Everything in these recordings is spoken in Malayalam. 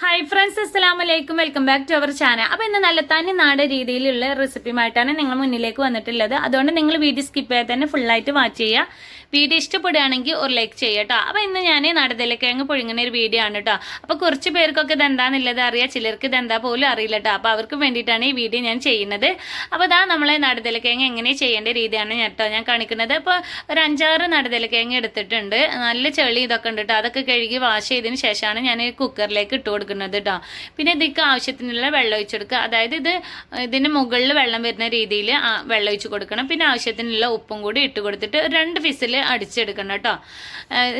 ഹായ് ഫ്രണ്ട്സ് അസ്സലാമു അലൈക്കും welcome back to our channel അപ്പോൾ ഇന്ന് നല്ല തന്നെ നാടൻ രീതിയിലുള്ള റെസിപ്പിയുമായിട്ടാണ് നിങ്ങൾ മുന്നിലേക്ക് വന്നിട്ടുള്ളത്. അതുകൊണ്ട് നിങ്ങൾ വീഡിയോ സ്കിപ്പ് ചെയ്യാതെ തന്നെ ഫുള്ളായിട്ട് വാച്ച് ചെയ്യുക. വീഡിയോ ഇഷ്ടപ്പെടുകയാണെങ്കിൽ ഒരു ലൈക്ക് ചെയ്യുക കേട്ടോ അപ്പോൾ ഇന്ന് ഞാൻ നടതലക്കിഴങ്ങ് പുഴുങ്ങുന്ന ഒരു വീഡിയോ ആണ് കേട്ടോ അപ്പോൾ കുറച്ച് പേർക്കൊക്കെ ഇത് എന്താണെന്നുള്ളത് അറിയാം. ചിലർക്ക് ഇത് എന്താ പോലും അറിയില്ല കേട്ടോ അപ്പോൾ അവർക്ക് വേണ്ടിയിട്ടാണ് ഈ വീഡിയോ ഞാൻ ചെയ്യുന്നത്. അപ്പോൾ ഇതാ നമ്മളെ നടതലക്കിഴങ്ങ് എങ്ങനെ ചെയ്യേണ്ട രീതിയാണ് ഞാൻ കേട്ടോ ഞാൻ കാണിക്കുന്നത്. അപ്പോൾ ഒരു അഞ്ചാറ് നടതലക്കിഴങ്ങ് എടുത്തിട്ടുണ്ട്. നല്ല ചെളി ഇതൊക്കെ ഉണ്ട് കേട്ടോ അതൊക്കെ കഴുകി വാഷ് ചെയ്തതിന് ശേഷമാണ് ഞാൻ കുക്കറിലേക്ക് ഇട്ട് കൊടുക്കുന്നത്. കേട്ടോ പിന്നെ ഇതിക്ക് ആവശ്യത്തിനുള്ള വെള്ളം ഒഴിച്ചെടുക്കുക. അതായത് ഇത് ഇതിന് മുകളിൽ വെള്ളം വരുന്ന രീതിയിൽ വെള്ളം ഒഴിച്ച് കൊടുക്കണം. പിന്നെ ആവശ്യത്തിനുള്ള ഉപ്പും കൂടി ഇട്ട് കൊടുത്തിട്ട് രണ്ട് ഫിസിൽ അടിച്ചെടുക്കണം കേട്ടോ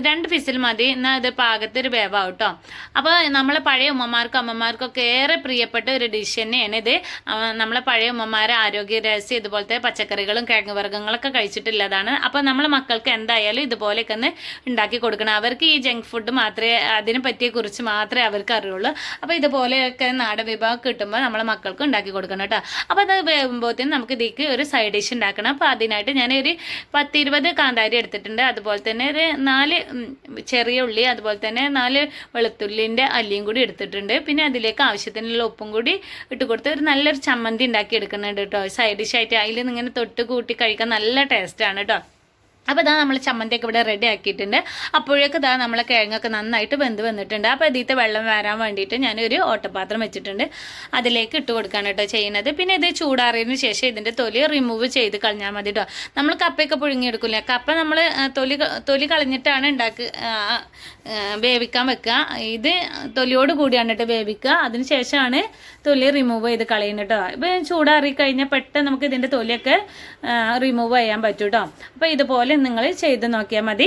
രണ്ട് ഫിസിൽ മതി. എന്നാൽ ഇത് പാകത്തൊരു വേവാവും കേട്ടോ അപ്പോൾ നമ്മളെ പഴയ ഉമ്മമാർക്കും അമ്മമാർക്കൊക്കെ ഏറെ പ്രിയപ്പെട്ട ഒരു ഡിഷ് തന്നെയാണ് ഇത്. നമ്മളെ പഴയ ഉമ്മമാരെ ആരോഗ്യ രഹസ്യം ഇതുപോലത്തെ പച്ചക്കറികളും കിഴങ്ങ് വർഗങ്ങളൊക്കെ കഴിച്ചിട്ടുള്ളതാണ്. അപ്പോൾ നമ്മളെ മക്കൾക്ക് എന്തായാലും ഇതുപോലെയൊക്കെ ഒന്ന് ഉണ്ടാക്കി കൊടുക്കണം. അവർക്ക് ഈ ജങ്ക് ഫുഡ് മാത്രമേ അതിനെ പറ്റിയെ കുറിച്ച് മാത്രമേ അവർക്ക് അറിയുള്ളൂ. അപ്പോൾ ഇതുപോലെയൊക്കെ നാടൻ വിഭവം കിട്ടുമ്പോൾ നമ്മളെ മക്കൾക്ക് ഉണ്ടാക്കി കൊടുക്കണം കേട്ടോ. അപ്പോൾ അത് വേകുമ്പോഴത്തേനും നമുക്ക് ഇതിലേക്ക് ഒരു സൈഡ് ഡിഷ് ഉണ്ടാക്കണം. അപ്പോൾ അതിനായിട്ട് ഞാൻ ഒരു പത്തിരുപത് കാന്താരി എടുത്തിട്ടുണ്ട്. അതുപോലെ തന്നെ ഒരു നാല് ചെറിയ ഉള്ളി അതുപോലെ തന്നെ നാല് വെളുത്തുള്ളിന്റെ അല്ലിയും കൂടി എടുത്തിട്ടുണ്ട്. പിന്നെ അതിലേക്ക് ആവശ്യത്തിനുള്ള ഉപ്പും കൂടി ഇട്ട് കൊടുത്ത് ഒരു നല്ലൊരു ചമ്മന്തി ഉണ്ടാക്കി എടുക്കുന്നുണ്ട് കേട്ടോ. സൈഡ് ഡിഷായിട്ട് അതിൽ ഇങ്ങനെ തൊട്ട് കൂട്ടി കഴിക്കാൻ നല്ല ടേസ്റ്റാണ് കേട്ടോ. അപ്പോൾ ഇതാ നമ്മൾ ചമ്മന്തിയൊക്കെ ഇവിടെ റെഡി ആക്കിയിട്ടുണ്ട്. അപ്പോഴേക്ക് ഇതാ നമ്മളെ കിഴങ്ങൊക്കെ നന്നായിട്ട് വെന്ത് വന്നിട്ടുണ്ട്. അപ്പോൾ ഇതിത്തെ വെള്ളം വരാൻ വേണ്ടിയിട്ട് ഞാനൊരു ഓട്ടപാത്രം വെച്ചിട്ടുണ്ട്. അതിലേക്ക് ഇട്ട് കൊടുക്കുകയാണ് കേട്ടോ ചെയ്യുന്നത്. പിന്നെ ഇത് ചൂടാറിയതിന് ശേഷം ഇതിന്റെ തൊലി റിമൂവ് ചെയ്ത് കളഞ്ഞാൽ മതി കേട്ടോ നമ്മൾ കപ്പയൊക്കെ പുഴുങ്ങിയെടുക്കില്ല കപ്പ നമ്മൾ തൊലി തൊലി കളഞ്ഞിട്ടാണ് ഉണ്ടാക്കി വേവിക്കാൻ വെക്കുക. ഇത് തൊലിയോട് കൂടിയാണ് കേട്ടോ വേവിക്കുക. അതിന് ശേഷമാണ് തൊലി റിമൂവ് ചെയ്ത് കളയുന്നത് കേട്ടോ ഇപ്പം ചൂടാറി കഴിഞ്ഞാൽ പെട്ടെന്ന് നമുക്ക് ഇതിന്റെ തൊലിയൊക്കെ റിമൂവ് ചെയ്യാൻ പറ്റും കേട്ടോ അപ്പോൾ ഇതുപോലെ നിങ്ങൾ ചെയ്ത് നോക്കിയാൽ മതി.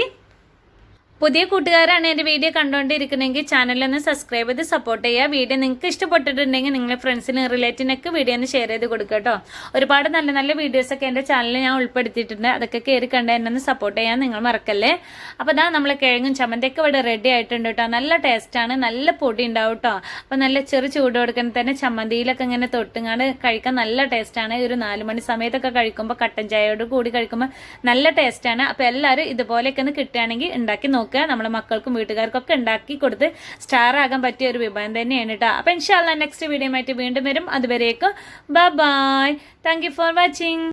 പുതിയ കൂട്ടുകാരാണ് എന്റെ വീഡിയോ കണ്ടുകൊണ്ടിരിക്കണമെങ്കിൽ ചാനലൊന്ന് സബ്സ്ക്രൈബ് ചെയ്ത് സപ്പോർട്ട് ചെയ്യുക. വീഡിയോ നിങ്ങൾക്ക് ഇഷ്ടപ്പെട്ടിട്ടുണ്ടെങ്കിൽ നിങ്ങളുടെ ഫ്രണ്ട്സിന് റിലേറ്റീവിനൊക്കെ വീഡിയോ ഒന്ന് ഷെയർ ചെയ്ത് കൊടുക്കുക കേട്ടോ. ഒരുപാട് നല്ല നല്ല വീഡിയോസൊക്കെ എന്റെ ചാനലിൽ ഞാൻ ഉൾപ്പെടുത്തിയിട്ടുണ്ട്. അതൊക്കെ കയറി കണ്ട് എന്നെ ഒന്ന് സപ്പോർട്ട് ചെയ്യാൻ നിങ്ങൾ മറക്കല്ലേ? അപ്പോൾ ഇതാ നമ്മൾ കിഴങ്ങും ചമ്മന്തിയൊക്കെ ഇവിടെ റെഡി ആയിട്ടുണ്ട് കേട്ടോ. നല്ല ടേസ്റ്റാണ് നല്ല പൊടി ഉണ്ടാവും കേട്ടോ. അപ്പോൾ നല്ല ചെറു ചൂട് കൊടുക്കുന്ന തന്നെ ചമ്മന്തിയിലൊക്കെ ഇങ്ങനെ തൊട്ടുങ്ങാണ്ട് കഴിക്കാൻ നല്ല ടേസ്റ്റാണ് ഒരു നാല് മണി സമയത്തൊക്കെ കഴിക്കുമ്പോൾ കട്ടൻ ചായയോട് കൂടി കഴിക്കുമ്പോൾ നല്ല ടേസ്റ്റാണ് അപ്പോൾ എല്ലാവരും ഇതുപോലെയൊക്കെ ഒന്ന് കിട്ടുകയാണെങ്കിൽ ഉണ്ടാക്കി നോക്കുക നമ്മുടെ മക്കൾക്കും വീട്ടുകാർക്കൊക്കെ ഉണ്ടാക്കി കൊടുത്ത് സ്റ്റാർ ആകാൻ പറ്റിയ ഒരു വിഭവം തന്നെയാണ് കേട്ടോ അപ്പോൾ ഇൻഷാല്ല നെക്സ്റ്റ് വീഡിയോ ആയിട്ട് വീണ്ടും വരും. അതുവരേക്കും bye bye thank for watching